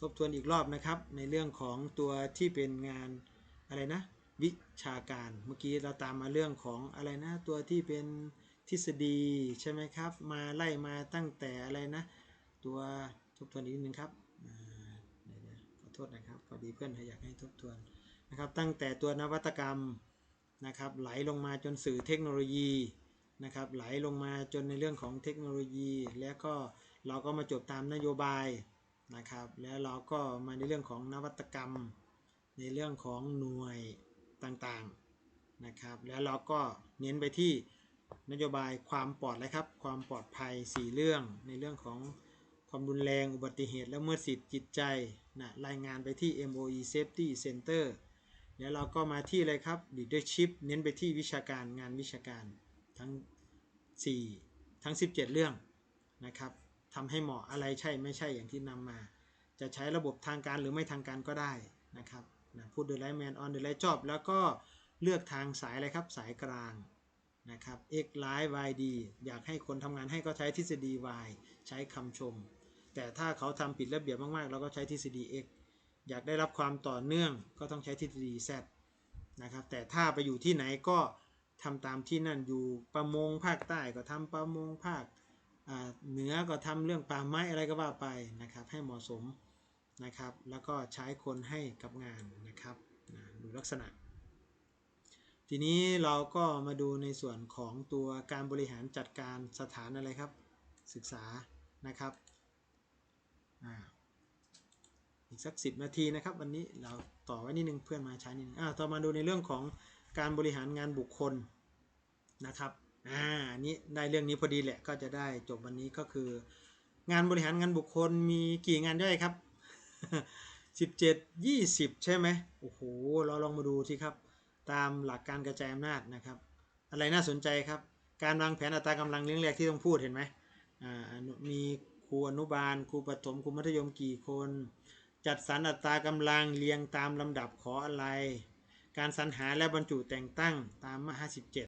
ทบทวนอีกรอบนะครับ ในเรื่องของตัวที่เป็นงานอะไรนะ วิชาการเมื่อกี้เราตามมาเรื่องของอะไรนะ ตัวที่เป็นทฤษฎีใช่ไหมครับ มาไล่มาตั้งแต่อะไรนะ ตัวทบทวนอีกนิดนึงครับขอโทษนะครับพอดีเพื่อนอยากให้ทบทวนนะครับ ตั้งแต่ตัวนวัตกรรมนะครับ ไหลลงมาจนสื่อเทคโนโลยีนะครับ ไหลลงมาจนในเรื่องของเทคโนโลยี แล้วก็เราก็มาจบตามนโยบาย นะครับ แล้วเราก็มาในเรื่องของนวัตกรรม ในเรื่องของหน่วยต่างๆนะครับ แล้วเราก็เน้นไปที่นโยบายความปลอดเลยครับ ความปลอดภัย 4 เรื่อง ในเรื่องของความรุนแรง อุบัติเหตุและเมื่อสิทธิจิตใจนะรายงานไปที่ MOE Safety Center แล้วเราก็มาที่อะไรครับ leadership เน้นไปที่วิชาการงานวิชาการทั้ง 4 ทั้ง 17 เรื่องนะครับ ทำให้เหมาะอะไรใช่ไม่ใช่อย่างที่นำมา จะใช้ระบบทางการหรือไม่ทางการก็ได้นะครับนะพูดโดยไลแมนออนโดยไลจอบแล้วก็เลือกทางสายอะไรครับสายกลางนะครับ x line y d อยากให้คนทำงานให้ก็ใช้ทฤษฎี y ใช้คำชม แต่ถ้าเขาทำผิดระเบียบมากๆ เราก็ใช้ทฤษฎี x อยากได้รับความต่อเนื่องก็ต้องใช้ทฤษฎี z นะครับแต่ถ้าไปอยู่ที่ไหนก็ทำตามที่นั่นอยู่ประมงภาคใต้ก็ทำประมงภาค เหนือก็ทำเรื่องป่าไม้อะไรก็ว่าไปนะครับให้เหมาะสมนะครับ แล้วก็ใช้คนให้กับงานนะครับนะดูลักษณะ ทีนี้เราก็มาดูในส่วนของตัวการบริหารจัดการสถานอะไรครับ ศึกษานะครับออีกสัก 10 นาทีนะครับ วันนี้เราต่อไว้นิดนึงเพื่อนมาใช้นิดนึงอ่าต่อมาดูในเรื่องของการบริหารงานบุคคลนะครับ อ่าอันนี้ได้เรื่องนี้พอดีแหละก็จะได้จบวันนี้ก็คือ งานบริหารงานบุคคลมีกี่งานย่อยครับสิบเจ็ดยี่สิบใช่ไหมโอ้โห เราลองมาดูสิครับ ตามหลักการกระจายอำนาจนะครับ อะไรน่าสนใจครับ การวางแผนอัตรากำลังเลี้ยงแรกที่ต้องพูดเห็นไหมอ่ามีครูอนุบาลครูประถมครูมัธยมกี่คน จัดสรรอัตรากำลังเรียงตามลำดับขออะไร การสรรหาและบรรจุแต่งตั้งตามมา57